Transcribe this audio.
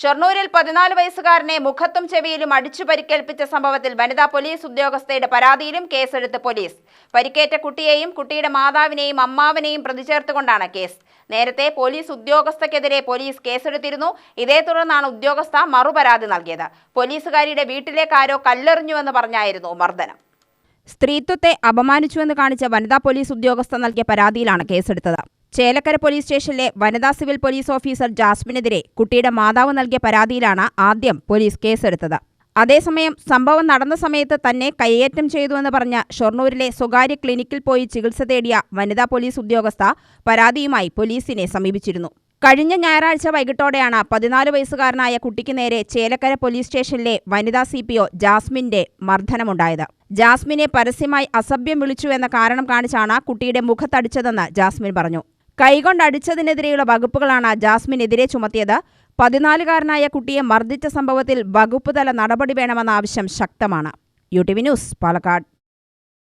ഷൊർണൂരിൽ പതിനാല് വയസ്സുകാരനെ മുഖത്തും ചെവിയിലും അടിച്ചു പരിക്കേൽപ്പിച്ച സംഭവത്തിൽ വനിതാ പോലീസ് ഉദ്യോഗസ്ഥയുടെ പരാതിയിലും കേസെടുത്ത് പോലീസ്. പരിക്കേറ്റ കുട്ടിയെയും കുട്ടിയുടെ മാതാവിനെയും അമ്മാവനെയും പ്രതി ചേർത്തുകൊണ്ടാണ് കേസ്. നേരത്തെ പോലീസ് ഉദ്യോഗസ്ഥക്കെതിരെ പോലീസ് കേസെടുത്തിരുന്നു. ഇതേ തുടർന്നാണ് ഉദ്യോഗസ്ഥ മറുപരാതി നൽകിയത്. പോലീസുകാരിയുടെ വീട്ടിലേക്കാരോ കല്ലെറിഞ്ഞുവെന്ന് പറഞ്ഞായിരുന്നു മർദ്ദനം. സ്ത്രീത്വത്തെ അപമാനിച്ചുവെന്ന് കാണിച്ച വനിതാ പോലീസ് ഉദ്യോഗസ്ഥ നൽകിയ പരാതിയിലാണ് കേസെടുത്തത്. ചേലക്കര പോലീസ് സ്റ്റേഷനിലെ വനിതാ സിവിൽ പോലീസ് ഓഫീസർ ജാസ്മിനെതിരെ കുട്ടിയുടെ മാതാവ് നൽകിയ പരാതിയിലാണ് ആദ്യം പോലീസ് കേസെടുത്തത്. അതേസമയം സംഭവം നടന്ന സമയത്ത് തന്നെ കയ്യേറ്റം ചെയ്തുവെന്ന് പറഞ്ഞ ഷൊർണൂരിലെ സ്വകാര്യ ക്ലിനിക്കിൽ പോയി ചികിത്സ തേടിയ വനിതാ പോലീസ് ഉദ്യോഗസ്ഥ പരാതിയുമായി പോലീസിനെ സമീപിച്ചിരുന്നു. കഴിഞ്ഞ ഞായറാഴ്ച വൈകിട്ടോടെയാണ് പതിനാല് വയസ്സുകാരനായ കുട്ടിക്ക് നേരെ ചേലക്കര പോലീസ് സ്റ്റേഷനിലെ വനിതാ സി പി ഒ ജാസ്മിന്റെ മർദ്ദനമുണ്ടായത്. ജാസ്മിനെ പരസ്യമായി അസഭ്യം വിളിച്ചു എന്ന കാരണം കാണിച്ചാണ് കുട്ടിയുടെ മുഖത്തടിച്ചതെന്ന് ജാസ്മിൻ പറഞ്ഞു. കൈകൊണ്ടടിച്ചതിനെതിരെയുള്ള വകുപ്പുകളാണ് ജാസ്മിനെതിരെ ചുമത്തിയത്. പതിനാലുകാരനായ കുട്ടിയെ മർദ്ദിച്ച സംഭവത്തിൽ വകുപ്പ് തല നടപടി വേണമെന്ന ആവശ്യം ശക്തമാണ്. U T V news Palakkad.